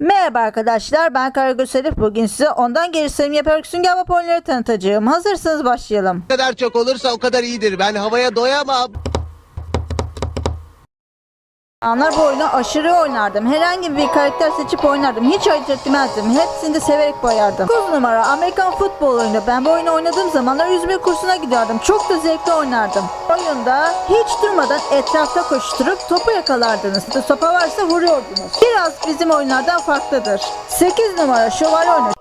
Merhaba arkadaşlar ben Karagöz Elif. Bugün size ondan geri sayım yaparak sünger oyunları tanıtacağım. Hazırsanız başlayalım. Ne kadar çok olursa o kadar iyidir. Ben havaya doyamam. Anlar bu oyunu aşırı oynardım. Herhangi bir karakter seçip oynardım. Hiç ayırt etmezdim. Hepsini de severek boyardım. 9 numara Amerikan futbol oyunu. Ben bu oyunu oynadığım zamanlar yüzme kursuna gidiyordum. Çok da zevkli oynardım. Oyunda hiç durmadan etrafta koşturup topu yakalardınız. Sopa varsa vuruyordunuz. Biraz bizim oyunlardan farklıdır. 8 numara şövalye oyunu.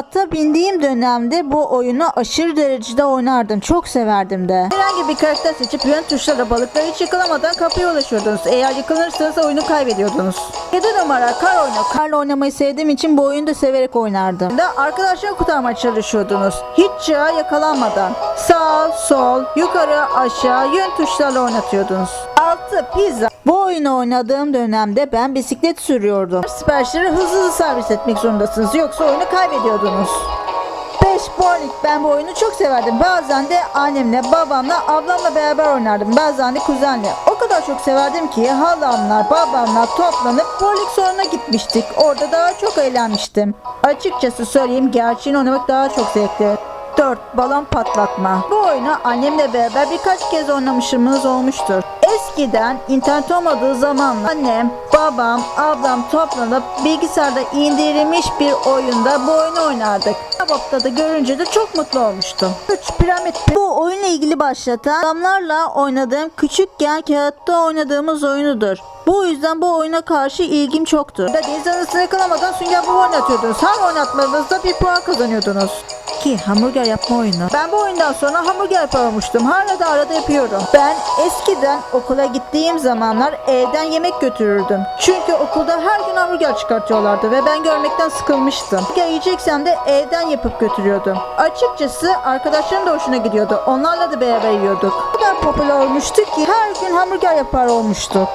Ata bindiğim dönemde bu oyunu aşırı derecede oynardım. Çok severdim de. Herhangi bir karakter seçip yön tuşlarla balıkları hiç yakalanmadan kapıya ulaşıyordunuz. Eğer yakalanırsanız oyunu kaybediyordunuz. 7 numara kar oyunu. Karla oynamayı sevdiğim için bu oyunu da severek oynardım. Da arkadaşlar kurtarmaya çalışıyordunuz. Hiç çığa yakalanmadan. Sağ, sol, yukarı, aşağı yön tuşlarla oynatıyordunuz. 6 pizza. Bu oyunu oynadığım dönemde ben bisiklet sürüyordum. Siparişleri hızlı hızlı servis etmek zorundasınız. Yoksa oyunu kaybediyordunuz. 5 bowling. Ben bu oyunu çok severdim. Bazen de annemle, babamla, ablamla beraber oynardım. Bazen de kuzenle. O kadar çok severdim ki halamlar, babamla toplanıp bowling salonuna gitmiştik. Orada daha çok eğlenmiştim. Açıkçası söyleyeyim gerçeğini oynamak daha çok zevkli. 4. Balon patlatma. Bu oyunu annemle beraber birkaç kez oynamışımız olmuştur. Eskiden internet olmadığı zamanlar annem, babam, ablam toplanıp bilgisayarda indirilmiş bir oyunda bu oyunu oynardık. Tabakta da görünce de çok mutlu olmuştum. 3. Piramit. Bu oyunla ilgili başlatan adamlarla oynadığım küçükken kağıtta oynadığımız oyunudur. Bu yüzden bu oyuna karşı ilgim çoktur. Deniz anasını yakalamadan sünger bob oynatıyordunuz. Her oynatmanızda bir puan kazanıyordunuz. Ki hamburger yapma oyunu. Ben bu oyundan sonra hamburger yapamamıştım. Hala da arada yapıyorum. Ben eskiden okula gittiğim zamanlar evden yemek götürürdüm. Çünkü okulda her gün hamburger çıkartıyorlardı ve ben görmekten sıkılmıştım. Hamburger yiyeceksem de evden yapıp götürüyordum. Açıkçası arkadaşlarım da hoşuna gidiyordu. Onlarla da beraber yiyorduk. O kadar popüler olmuştu ki her gün hamburger yapar olmuştuk.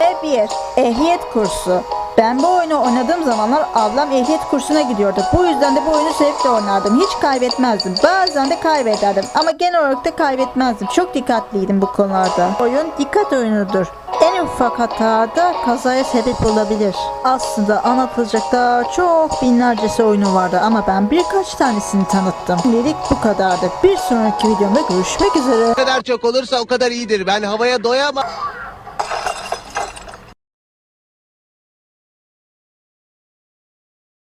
Ve bir ehliyet kursu. Ben bu oyunu oynadığım zamanlar ablam ehliyet kursuna gidiyordu. Bu yüzden de bu oyunu sevip de oynardım. Hiç kaybetmezdim. Bazen de kaybederdim. Ama genel olarak da kaybetmezdim. Çok dikkatliydim bu konularda. Oyun dikkat oyunudur. En ufak hata da kazaya sebep olabilir. Aslında anlatılacak daha çok binlercesi oyunu vardı ama ben birkaç tanesini tanıttım. Şimdilik bu kadardı. Bir sonraki videomda görüşmek üzere. Ne kadar çok olursa o kadar iyidir. Ben havaya doyamam.